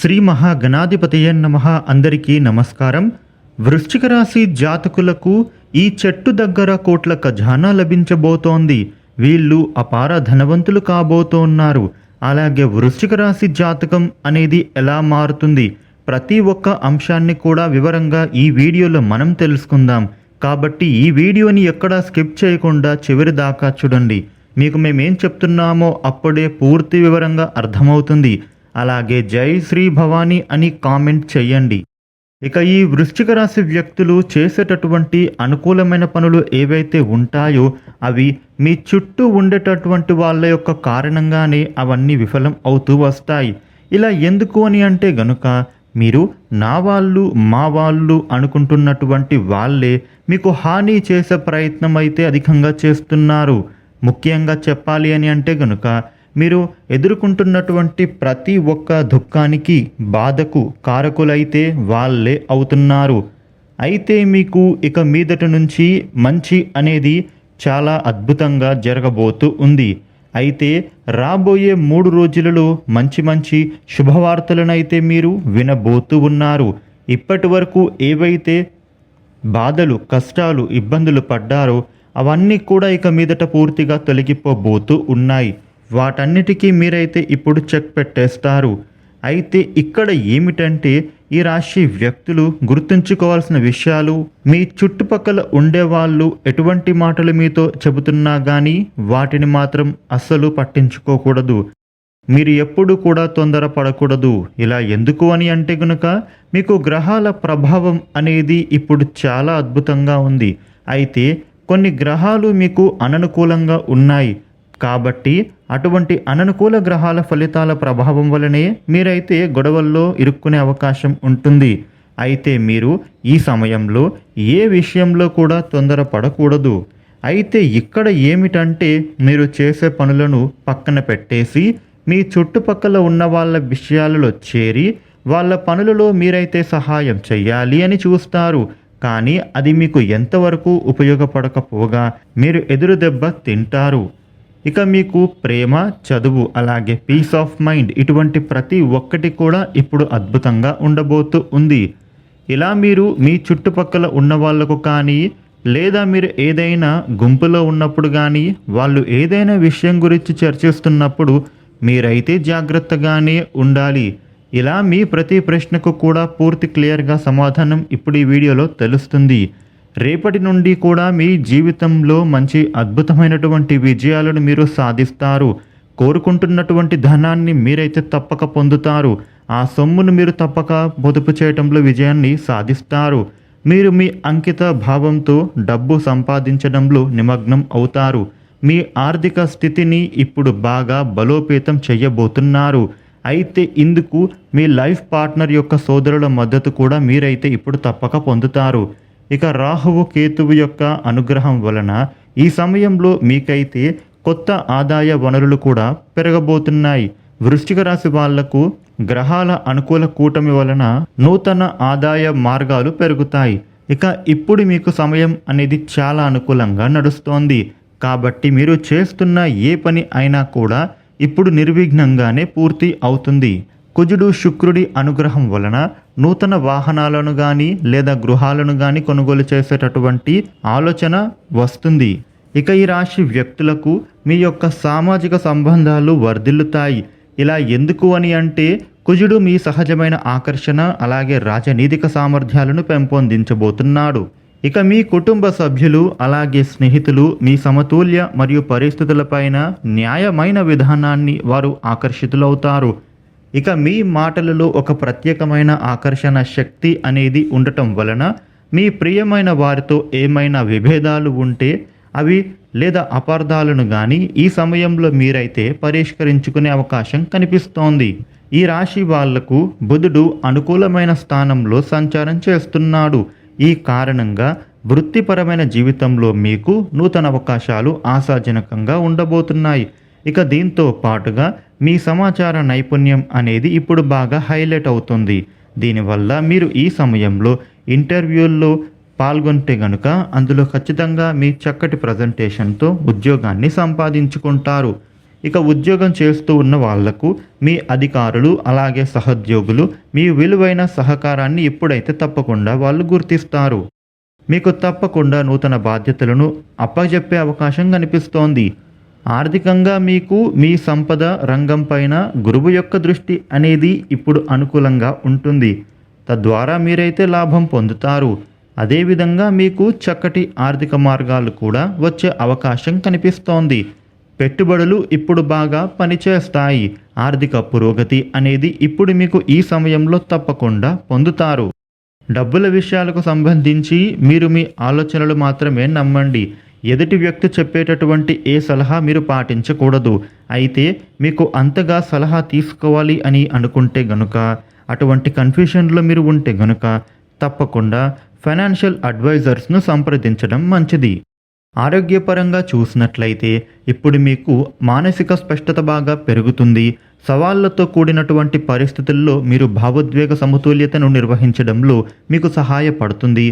శ్రీ మహాగణాధిపతయ నమ అందరికీ నమస్కారం. వృశ్చిక రాశి జాతకులకు ఈ చెట్టు దగ్గర కోట్ల ఖజానా లభించబోతోంది. వీళ్ళు అపార ధనవంతులు కాబోతున్నారు. అలాగే వృశ్చిక రాశి జాతకం అనేది ఎలా మారుతుంది? ప్రతి ఒక్క అంశాన్ని కూడా వివరంగా ఈ వీడియోలో మనం తెలుసుకుందాం. కాబట్టి ఈ వీడియోని ఎక్కడా స్కిప్ చేయకుండా చివరి దాకా చూడండి. మీకు మేమేం చెప్తున్నామో అప్పుడే పూర్తి వివరంగా అర్థమవుతుంది. అలాగే జై శ్రీ భవానీ అని కామెంట్ చేయండి. ఇక ఈ వృశ్చిక రాశి వ్యక్తులు చేసేటటువంటి అనుకూలమైన పనులు ఏవైతే ఉంటాయో అవి మీ చుట్టూ ఉండేటటువంటి వాళ్ళ యొక్క కారణంగానే అవన్నీ విఫలం అవుతూ వస్తాయి. ఇలా ఎందుకు అని అంటే గనుక మీరు నా వాళ్ళు మా వాళ్ళు అనుకుంటున్నటువంటి వాళ్ళే మీకు హాని చేసే ప్రయత్నం అయితే అధికంగా చేస్తున్నారు. ముఖ్యంగా చెప్పాలి అని అంటే గనుక మీరు ఎదుర్కొంటున్నటువంటి ప్రతి ఒక్క దుఃఖానికి బాధకు కారకులైతే వాళ్ళే అవుతున్నారు. అయితే మీకు ఇక మీదట నుంచి మంచి అనేది చాలా అద్భుతంగా జరగబోతూ ఉంది. అయితే రాబోయే మూడు రోజులలో మంచి మంచి శుభవార్తలనైతే మీరు వినబోతూ ఉన్నారు. ఇప్పటి వరకు ఏవైతే బాధలు కష్టాలు ఇబ్బందులు పడ్డారో అవన్నీ కూడా ఇక మీదట పూర్తిగా తొలగిపోబోతూ ఉన్నాయి. వాటన్నిటికీ మీరైతే ఇప్పుడు చెక్ పెట్టేస్తారు. అయితే ఇక్కడ ఏమిటంటే ఈ రాశి వ్యక్తులు గుర్తుంచుకోవాల్సిన విషయాలు మీ చుట్టుపక్కల ఉండేవాళ్ళు ఎటువంటి మాటలు మీతో చెబుతున్నా కానీ వాటిని మాత్రం అస్సలు పట్టించుకోకూడదు. మీరు ఎప్పుడు కూడా తొందరపడకూడదు ఇలా ఎందుకు అని అంటే గనుక మీకు గ్రహాల ప్రభావం అనేది ఇప్పుడు చాలా అద్భుతంగా ఉంది. అయితే కొన్ని గ్రహాలు మీకు అననుకూలంగా ఉన్నాయి. కాబట్టి అటువంటి అననుకూల గ్రహాల ఫలితాల ప్రభావం వలనే మీరైతే గొడవల్లో ఇరుక్కునే అవకాశం ఉంటుంది. అయితే మీరు ఈ సమయంలో ఏ విషయంలో కూడా తొందరపడకూడదు. అయితే ఇక్కడ ఏమిటంటే మీరు చేసే పనులను పక్కన పెట్టేసి మీ చుట్టుపక్కల ఉన్న వాళ్ళ విషయాలలో చేరి వాళ్ళ పనులలో మీరైతే సహాయం చేయాలి అని చూస్తారు. కానీ అది మీకు ఎంతవరకు ఉపయోగపడకపోగా మీరు ఎదురు దెబ్బ తింటారు. ఇక మీకు ప్రేమ చదువు అలాగే పీస్ ఆఫ్ మైండ్ ఇటువంటి ప్రతి ఒక్కటి కూడా ఇప్పుడు అద్భుతంగా ఉండబోతూ ఉంది. ఇలా మీరు మీ చుట్టుపక్కల ఉన్న వాళ్ళకు కానీ లేదా మీరు ఏదైనా గుంపులో ఉన్నప్పుడు కానీ వాళ్ళు ఏదైనా విషయం గురించి చర్చిస్తున్నప్పుడు మీరైతే జాగ్రత్తగానే ఉండాలి. ఇలా మీ ప్రతి ప్రశ్నకు కూడా పూర్తి క్లియర్గా సమాధానం ఇప్పుడు ఈ వీడియోలో తెలుస్తుంది. రేపటి నుండి కూడా మీ జీవితంలో మంచి అద్భుతమైనటువంటి విజయాలను మీరు సాధిస్తారు. కోరుకుంటున్నటువంటి ధనాన్ని మీరైతే తప్పక పొందుతారు. ఆ సొమ్మును మీరు తప్పక పొదుపు చేయటంలో విజయాన్ని సాధిస్తారు. మీరు మీ అంకిత భావంతో డబ్బు సంపాదించడంలో నిమగ్నం అవుతారు. మీ ఆర్థిక స్థితిని ఇప్పుడు బాగా బలోపేతం చేయబోతున్నారు. అయితే ఇందుకు మీ లైఫ్ పార్ట్నర్ యొక్క సోదరుల మద్దతు కూడా మీరైతే ఇప్పుడు తప్పక పొందుతారు. ఇక రాహువు కేతువు యొక్క అనుగ్రహం వలన ఈ సమయంలో మీకైతే కొత్త ఆదాయ వనరులు కూడా పెరగబోతున్నాయి. వృష్టిక రాశి వాళ్ళకు గ్రహాల అనుకూల కూటమి వలన నూతన ఆదాయ మార్గాలు పెరుగుతాయి. ఇక ఇప్పుడు మీకు సమయం అనేది చాలా అనుకూలంగా నడుస్తోంది. కాబట్టి మీరు చేస్తున్న ఏ పని అయినా కూడా ఇప్పుడు నిర్విఘ్నంగానే పూర్తి అవుతుంది. కుజుడు శుక్రుడి అనుగ్రహం వలన నూతన వాహనాలను కానీ లేదా గృహాలను కానీ కొనుగోలు చేసేటటువంటి ఆలోచన వస్తుంది. ఇక ఈ రాశి వ్యక్తులకు మీ యొక్క సామాజిక సంబంధాలు వర్ధిల్లుతాయి. ఇలా ఎందుకు అని అంటే కుజుడు మీ సహజమైన ఆకర్షణ అలాగే రాజనీతిక సామర్థ్యాలను పెంపొందించబోతున్నాడు. ఇక మీ కుటుంబ సభ్యులు అలాగే స్నేహితులు మీ సమతుల్య మరియు పరిస్థితులపైన న్యాయమైన విధానాన్ని వారు ఆకర్షితులవుతారు. ఇక మీ మాటలలో ఒక ప్రత్యేకమైన ఆకర్షణ శక్తి అనేది ఉండటం వలన మీ ప్రియమైన వారితో ఏమైనా విభేదాలు ఉంటే అవి లేదా అపార్థాలను కానీ ఈ సమయంలో మీరైతే పరిష్కరించుకునే అవకాశం కనిపిస్తోంది. ఈ రాశి వాళ్ళకు బుధుడు అనుకూలమైన స్థానంలో సంచారం చేస్తున్నాడు. ఈ కారణంగా వృత్తిపరమైన జీవితంలో మీకు నూతన అవకాశాలు ఆశాజనకంగా ఉండబోతున్నాయి. ఇక దీంతో పాటుగా మీ సమాచార నైపుణ్యం అనేది ఇప్పుడు బాగా హైలైట్ అవుతుంది. దీనివల్ల మీరు ఈ సమయంలో ఇంటర్వ్యూల్లో పాల్గొంటే గనుక అందులో ఖచ్చితంగా మీ చక్కటి ప్రజెంటేషన్తో ఉద్యోగాన్ని సంపాదించుకుంటారు. ఇక ఉద్యోగం చేస్తూ ఉన్న వాళ్ళకు మీ అధికారులు అలాగే సహోద్యోగులు మీ విలువైన సహకారాన్ని ఇప్పుడైతే తప్పకుండా వాళ్ళు గుర్తిస్తారు. మీకు తప్పకుండా నూతన బాధ్యతలను అప్పజెప్పే అవకాశం కనిపిస్తోంది. ఆర్థికంగా మీకు మీ సంపద రంగం పైన గురువు యొక్క దృష్టి అనేది ఇప్పుడు అనుకూలంగా ఉంటుంది. తద్వారా మీరైతే లాభం పొందుతారు. అదేవిధంగా మీకు చక్కటి ఆర్థిక మార్గాలు కూడా వచ్చే అవకాశం కనిపిస్తోంది. పెట్టుబడులు ఇప్పుడు బాగా పనిచేస్తాయి. ఆర్థిక పురోగతి అనేది ఇప్పుడు మీకు ఈ సమయంలో తప్పకుండా పొందుతారు. డబ్బుల విషయాలకు సంబంధించి మీరు మీ ఆలోచనలు మాత్రమే నమ్మండి. ఎదుటి వ్యక్తి చెప్పేటటువంటి ఏ సలహా మీరు పాటించకూడదు. అయితే మీకు అంతగా సలహా తీసుకోవాలి అని అనుకుంటే గనుక అటువంటి కన్ఫ్యూషన్లో మీరు ఉంటే గనుక తప్పకుండా ఫైనాన్షియల్ అడ్వైజర్స్ను సంప్రదించడం మంచిది. ఆరోగ్యపరంగా చూసినట్లయితే ఇప్పుడు మీకు మానసిక స్పష్టత బాగా పెరుగుతుంది. సవాళ్ళతో కూడినటువంటి పరిస్థితుల్లో మీరు భావోద్వేగ సమతుల్యతను నిర్వహించడంలో మీకు సహాయపడుతుంది.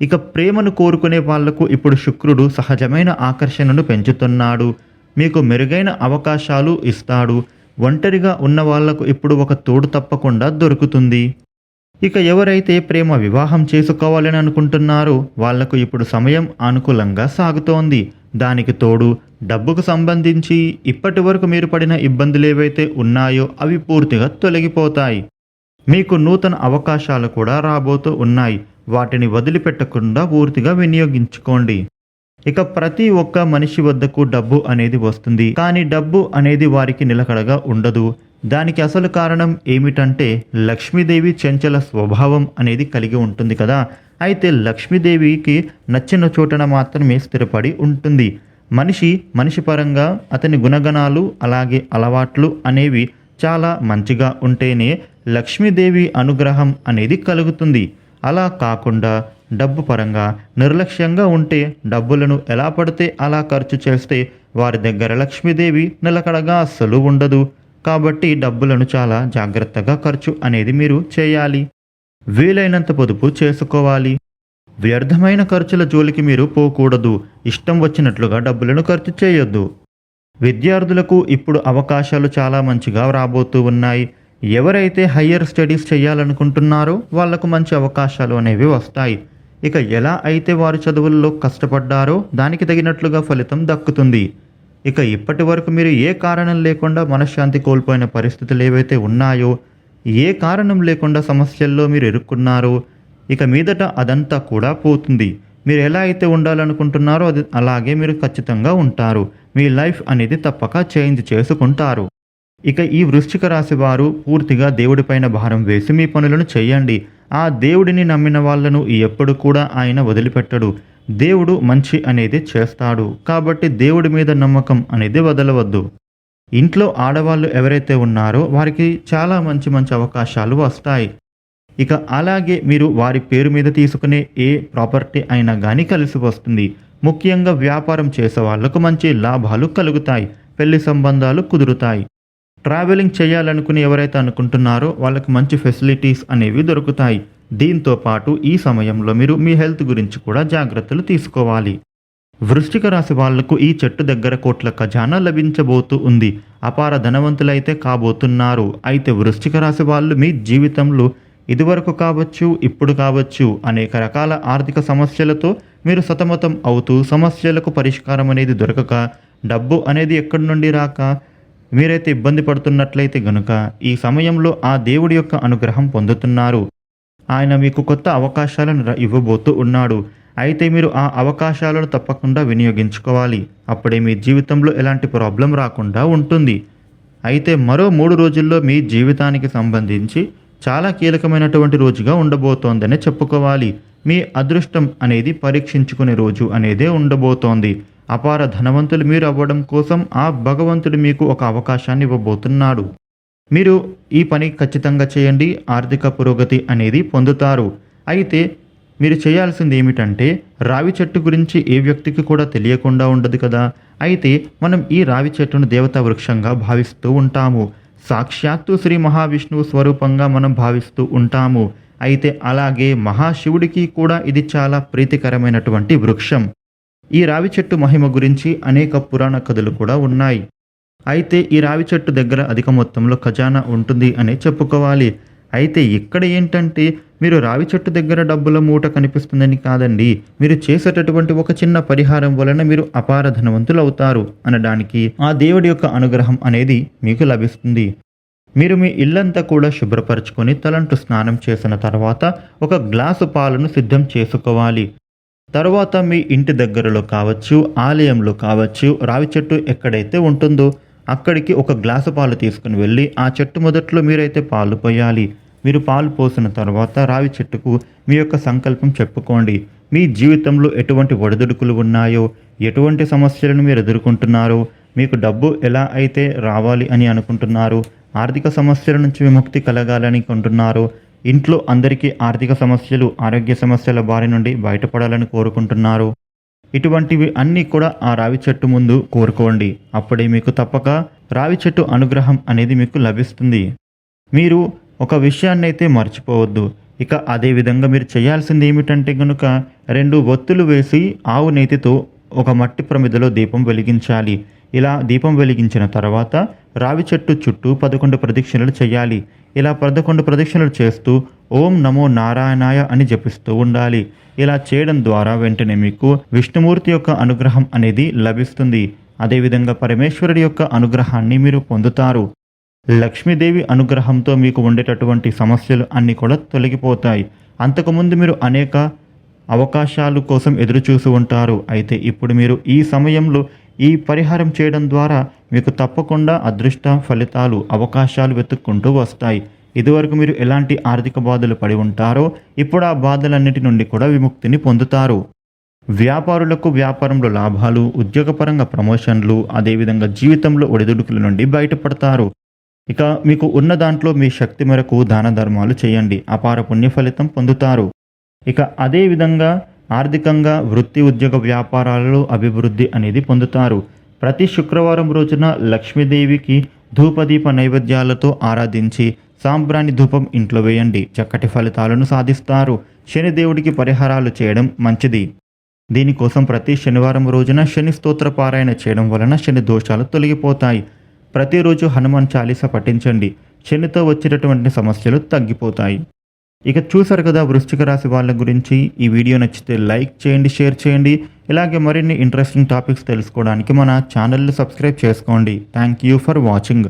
ఇక ప్రేమను కోరుకునే వాళ్ళకు ఇప్పుడు శుక్రుడు సహజమైన ఆకర్షణను పెంచుతున్నాడు. మీకు మెరుగైన అవకాశాలు ఇస్తాడు. ఒంటరిగా ఉన్న వాళ్ళకు ఇప్పుడు ఒక తోడు తప్పకుండా దొరుకుతుంది. ఇక ఎవరైతే ప్రేమ వివాహం చేసుకోవాలని అనుకుంటున్నారో వాళ్ళకు ఇప్పుడు సమయం అనుకూలంగా సాగుతోంది. దానికి తోడు డబ్బుకు సంబంధించి ఇప్పటి వరకు మీరు పడిన ఇబ్బందులు ఏవైతే ఉన్నాయో అవి పూర్తిగా తొలగిపోతాయి. మీకు నూతన అవకాశాలు కూడా రాబోతూ ఉన్నాయి. వాటిని వదిలిపెట్టకుండా పూర్తిగా వినియోగించుకోండి. ఇక ప్రతి ఒక్క మనిషి వద్దకు డబ్బు అనేది వస్తుంది. కానీ డబ్బు అనేది వారికి నిలకడగా ఉండదు. దానికి అసలు కారణం ఏమిటంటే లక్ష్మీదేవి చెంచల స్వభావం అనేది కలిగి ఉంటుంది కదా. అయితే లక్ష్మీదేవికి నచ్చిన చోటన మాత్రమే స్థిరపడి ఉంటుంది. మనిషి మనిషి పరంగా అతని గుణగణాలు అలాగే అలవాట్లు అనేవి చాలా మంచిగా ఉంటేనే లక్ష్మీదేవి అనుగ్రహం అనేది కలుగుతుంది. అలా కాకుండా డబ్బు పరంగా నిర్లక్ష్యంగా ఉంటే డబ్బులను ఎలా పడితే అలా ఖర్చు చేస్తే వారి దగ్గర లక్ష్మీదేవి నిలకడగా అస్సలు ఉండదు. కాబట్టి డబ్బులను చాలా జాగ్రత్తగా ఖర్చు అనేది మీరు చేయాలి. వీలైనంత పొదుపు చేసుకోవాలి. వ్యర్థమైన ఖర్చుల జోలికి మీరు పోకూడదు. ఇష్టం వచ్చినట్లుగా డబ్బులను ఖర్చు చేయొద్దు. విద్యార్థులకు ఇప్పుడు అవకాశాలు చాలా మంచిగా రాబోతూ ఉన్నాయి. ఎవరైతే హయ్యర్ స్టడీస్ చేయాలనుకుంటున్నారో వాళ్ళకు మంచి అవకాశాలు అనేవి వస్తాయి. ఇక ఎలా అయితే వారు చదువుల్లో కష్టపడ్డారో దానికి తగినట్లుగా ఫలితం దక్కుతుంది. ఇక ఇప్పటి వరకు మీరు ఏ కారణం లేకుండా మనశ్శాంతి కోల్పోయిన పరిస్థితులు ఏవైతే ఉన్నాయో ఏ కారణం లేకుండా సమస్యల్లో మీరు ఇరుక్కున్నారో ఇక మీదట అదంతా కూడా పోతుంది. మీరు ఎలా అయితే ఉండాలనుకుంటున్నారో అది అలాగే మీరు ఖచ్చితంగా ఉంటారు. మీ లైఫ్ అనేది తప్పక చేంజ్ చేసుకుంటారు. ఇక ఈ వృశ్చిక రాశి వారు పూర్తిగా దేవుడిపైన భారం వేసి మీ పనులను చేయండి. ఆ దేవుడిని నమ్మిన వాళ్ళను ఎప్పుడు కూడా ఆయన వదిలిపెట్టడు. దేవుడు మంచి అనేది చేస్తాడు. కాబట్టి దేవుడి మీద నమ్మకం అనేది వదలవద్దు. ఇంట్లో ఆడవాళ్ళు ఎవరైతే ఉన్నారో వారికి చాలా మంచి మంచి అవకాశాలు వస్తాయి. ఇక అలాగే మీరు వారి పేరు మీద తీసుకునే ఏ ప్రాపర్టీ అయినా కానీ కలిసి వస్తుంది. ముఖ్యంగా వ్యాపారం చేసే వాళ్ళకు మంచి లాభాలు కలుగుతాయి. పెళ్ళి సంబంధాలు కుదురుతాయి. ట్రావెలింగ్ చేయాలనుకుని ఎవరైతే అనుకుంటున్నారో వాళ్ళకి మంచి ఫెసిలిటీస్ అనేవి దొరుకుతాయి. దీంతో పాటు ఈ సమయంలో మీరు మీ హెల్త్ గురించి కూడా జాగ్రత్తలు తీసుకోవాలి. వృష్టిక రాశి వాళ్ళకు ఈ చెట్టు దగ్గర కోట్ల ఖజానా లభించబోతూ ఉంది. అపార ధనవంతులైతే కాబోతున్నారు. అయితే వృష్టిక రాశి వాళ్ళు మీ జీవితంలో ఇదివరకు కావచ్చు ఇప్పుడు కావచ్చు అనేక రకాల ఆర్థిక సమస్యలతో మీరు సతమతం అవుతూ సమస్యలకు పరిష్కారం అనేది దొరకక డబ్బు అనేది ఎక్కడి నుండి రాక మీరైతే ఇబ్బంది పడుతున్నట్లయితే గనుక ఈ సమయంలో ఆ దేవుడి యొక్క అనుగ్రహం పొందుతున్నారు. ఆయన మీకు కొత్త అవకాశాలను ఇవ్వబోతూ ఉన్నాడు. అయితే మీరు ఆ అవకాశాలను తప్పకుండా వినియోగించుకోవాలి. అప్పుడే మీ జీవితంలో ఎలాంటి ప్రాబ్లం రాకుండా ఉంటుంది. అయితే మరో మూడు రోజుల్లో మీ జీవితానికి సంబంధించి చాలా కీలకమైనటువంటి రోజుగా ఉండబోతోందని చెప్పుకోవాలి. మీ అదృష్టం అనేది పరీక్షించుకునే రోజు అనేదే ఉండబోతోంది. అపార ధనవంతులు మీరు అవ్వడం కోసం ఆ భగవంతుడు మీకు ఒక అవకాశాన్ని ఇవ్వబోతున్నాడు. మీరు ఈ పని ఖచ్చితంగా చేయండి ఆర్థిక పురోగతి అనేది పొందుతారు. అయితే మీరు చేయాల్సింది ఏమిటంటే రావి చెట్టు గురించి ఏ వ్యక్తికి కూడా తెలియకుండా ఉండదు కదా. అయితే మనం ఈ రావి చెట్టును దేవతా వృక్షంగా భావిస్తూ ఉంటాము. సాక్షాత్తు శ్రీ మహావిష్ణువు స్వరూపంగా మనం భావిస్తూ ఉంటాము. అయితే అలాగే మహాశివుడికి కూడా ఇది చాలా ప్రీతికరమైనటువంటి వృక్షం. ఈ రావి చెట్టు మహిమ గురించి అనేక పురాణ కథలు కూడా ఉన్నాయి. అయితే ఈ రావి చెట్టు దగ్గర అధిక మొత్తంలో ఖజానా ఉంటుంది అనే చెప్పుకోవాలి. అయితే ఇక్కడ ఏంటంటే మీరు రావి చెట్టు దగ్గర డబ్బుల మూట కనిపిస్తుందని కాదండి. మీరు చేసేటటువంటి ఒక చిన్న పరిహారం వలన మీరు అపార ధనవంతులు అవుతారు అనడానికి ఆ దేవుడి యొక్క అనుగ్రహం అనేది మీకు లభిస్తుంది. మీరు మీ ఇల్లంతా కూడా శుభ్రపరచుకొని తలంటు స్నానం చేసిన తర్వాత ఒక గ్లాసు పాలను సిద్ధం చేసుకోవాలి. తర్వాత మీ ఇంటి దగ్గరలో కావచ్చు ఆలయంలో కావచ్చు రావి చెట్టు ఎక్కడైతే ఉంటుందో అక్కడికి ఒక గ్లాసు పాలు తీసుకుని వెళ్ళి ఆ చెట్టు మొదట్లో మీరైతే పాలు పోయాలి. మీరు పాలు పోసిన తర్వాత రావి చెట్టుకు మీ యొక్క సంకల్పం చెప్పుకోండి. మీ జీవితంలో ఎటువంటి ఒడిదుడుకులు ఉన్నాయో ఎటువంటి సమస్యలను మీరు ఎదుర్కొంటున్నారో మీకు డబ్బు ఎలా అయితే రావాలి అని అనుకుంటున్నారు ఆర్థిక సమస్యల నుంచి విముక్తి కలగాలని కొంటున్నారు ఇంట్లో అందరికీ ఆర్థిక సమస్యలు ఆరోగ్య సమస్యల బారి నుండి బయటపడాలని కోరుకుంటున్నారు. ఇటువంటివి అన్నీ కూడా ఆ రావి చెట్టు ముందు కోరుకోండి. అప్పుడే మీకు తప్పక రావి చెట్టు అనుగ్రహం అనేది మీకు లభిస్తుంది. మీరు ఒక విషయాన్ని అయితే మర్చిపోవద్దు. ఇక అదే విధంగా మీరు చేయాల్సింది ఏమిటంటే కనుక రెండు ఒత్తులు వేసి ఆవు నేతితో ఒక మట్టి ప్రమిదలో దీపం వెలిగించాలి. ఇలా దీపం వెలిగించిన తర్వాత రావి చెట్టు చుట్టూ పదకొండు ప్రదక్షిణలు చేయాలి. ఇలా పదకొండు ప్రదక్షిణలు చేస్తూ ఓం నమో నారాయణాయ అని జపిస్తూ ఉండాలి. ఇలా చేయడం ద్వారా వెంటనే మీకు విష్ణుమూర్తి యొక్క అనుగ్రహం అనేది లభిస్తుంది. అదేవిధంగా పరమేశ్వరుడి యొక్క అనుగ్రహాన్ని మీరు పొందుతారు. లక్ష్మీదేవి అనుగ్రహంతో మీకు ఉండేటటువంటి సమస్యలు అన్నీ కూడా తొలగిపోతాయి. అంతకుముందు మీరు అనేక అవకాశాలు కోసం ఎదురు చూసి ఉంటారు. అయితే ఇప్పుడు మీరు ఈ సమయంలో ఈ పరిహారం చేయడం ద్వారా మీకు తప్పకుండా అదృష్ట ఫలితాలు అవకాశాలు వెతుక్కుంటూ వస్తాయి. ఇదివరకు మీరు ఎలాంటి ఆర్థిక బాధలు పడి ఉంటారో ఇప్పుడు ఆ బాధలన్నిటి నుండి కూడా విముక్తిని పొందుతారు. వ్యాపారులకు వ్యాపారంలో లాభాలు ఉద్యోగపరంగా ప్రమోషన్లు అదేవిధంగా జీవితంలో ఒడిదుడుకుల నుండి బయటపడతారు. ఇక మీకు ఉన్న దాంట్లో మీ శక్తి మేరకు దాన ధర్మాలు చేయండి. అపార పుణ్య ఫలితం పొందుతారు. ఇక అదేవిధంగా ఆర్థికంగా వృత్తి ఉద్యోగ వ్యాపారాలలో అభివృద్ధి అనేది పొందుతారు. ప్రతి శుక్రవారం రోజున లక్ష్మీదేవికి ధూపదీప నైవేద్యాలతో ఆరాధించి సాంబ్రాణి ధూపం ఇంట్లో వేయండి. చక్కటి ఫలితాలను సాధిస్తారు. శనిదేవుడికి పరిహారాలు చేయడం మంచిది. దీనికోసం ప్రతి శనివారం రోజున శని స్తోత్ర పారాయణ చేయడం వలన శని దోషాలు తొలగిపోతాయి. ప్రతిరోజు హనుమాన్ చాలీస పఠించండి. శనితో వచ్చేటటువంటి సమస్యలు తగ్గిపోతాయి. ఇక చూసారు కదా వృశ్చిక రాశి వాళ్ళ గురించి. ఈ వీడియో నచ్చితే లైక్ చేయండి షేర్ చేయండి. ఇలాగే మరిన్ని ఇంట్రెస్టింగ్ టాపిక్స్ తెలుసుకోవడానికి మన ఛానల్ని సబ్స్క్రైబ్ చేసుకోండి. Thank you for watching.